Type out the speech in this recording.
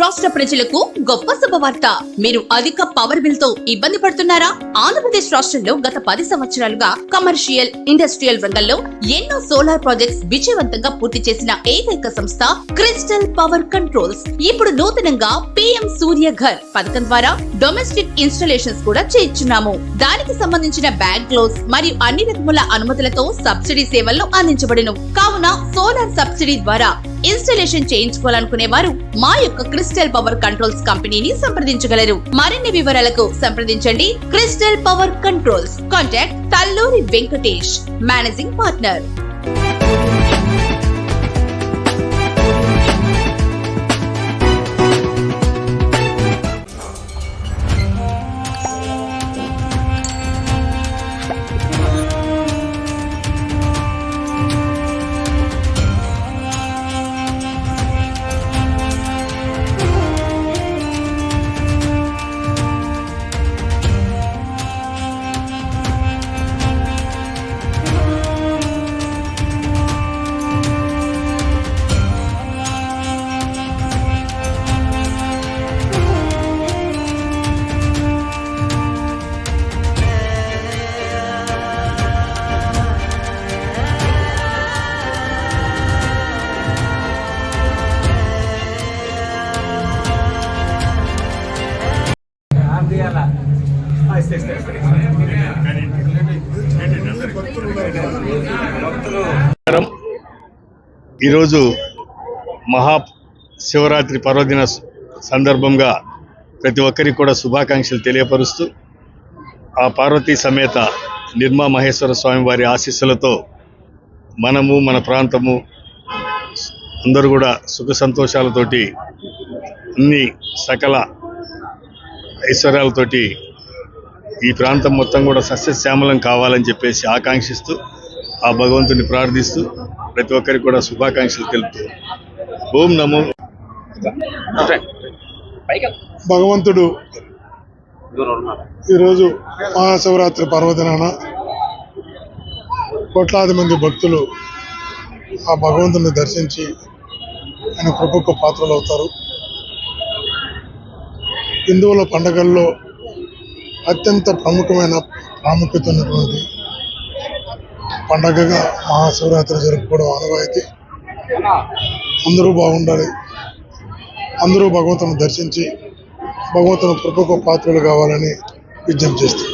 రాష్ట్ర ప్రజలకు గొప్ప శుభవార్త. మీరు అధిక పవర్ బిల్తో ఇబ్బంది పడుతున్నారా? ఆంధ్రప్రదేశ్ రాష్ట్రంలో గత పది సంవత్సరాలుగా కమర్షియల్ ఇండస్ట్రియల్ రంగంలో ఎన్నో సోలార్ ప్రాజెక్ట్స్ విజయవంతంగా పూర్తి చేసిన ఏకైక సంస్థ క్రిస్టల్ పవర్ కంట్రోల్స్ ఇప్పుడు నూతనంగా పిఎం సూర్య ఘర్ పథకం ద్వారా డొమెస్టిక్ ఇన్స్టాలేషన్స్ కూడా చేయించున్నాము. దానికి సంబంధించిన బ్యాంక్ లోన్స్ మరియు అన్ని రకముల అనుమతులతో సబ్సిడీ సేవలను అందించబడును. కావున సోలార్ సబ్సిడీ ద్వారా ఇన్స్టాలేషన్ చేయించుకోవాలనుకునే వారు మా యొక్క క్రిస్టల్ పవర్ కంట్రోల్స్ కంపెనీని సంప్రదించగలరు. మరిన్ని వివరాలకు సంప్రదించండి crystal power controls. Contact Talluri Venkatesh managing partner. ఈరోజు మహా శివరాత్రి పర్వదిన సందర్భంగా ప్రతి ఒక్కరికి కూడా శుభాకాంక్షలు తెలియపరుస్తూ ఆ పార్వతీ సమేత నిర్మా మహేశ్వర స్వామి వారి ఆశీస్సులతో మనము మన ప్రాంతము అందరూ కూడా సుఖ సంతోషాలతోటి అన్ని సకల ఐశ్వర్యాలతోటి ఈ ప్రాంతం మొత్తం కూడా సస్యశ్యామలం కావాలని చెప్పేసి ఆకాంక్షిస్తూ ఆ భగవంతుని ప్రార్థిస్తూ ప్రతి ఒక్కరికి కూడా శుభాకాంక్షలు తెలుపుతూ ఓం నమో భగవంతుడు ఈరోజు మహాశివరాత్రి పర్వదినాన కోట్లాది మంది భక్తులు ఆ భగవంతుని దర్శించి ఆయన కృపకు పాత్రలు అవుతారు హిందువుల పండగల్లో అత్యంత ప్రముఖమైన ప్రాముఖ్యత ఉన్నటువంటి పండగగా మహాశివరాత్రి జరుపుకోవడం ఆనవాయితీ. అందరూ బాగుండాలి. అందరూ భగవంతుని దర్శించి భగవంతుని కృపకు పాత్రలు కావాలని విజ్ఞప్తి చేస్తారు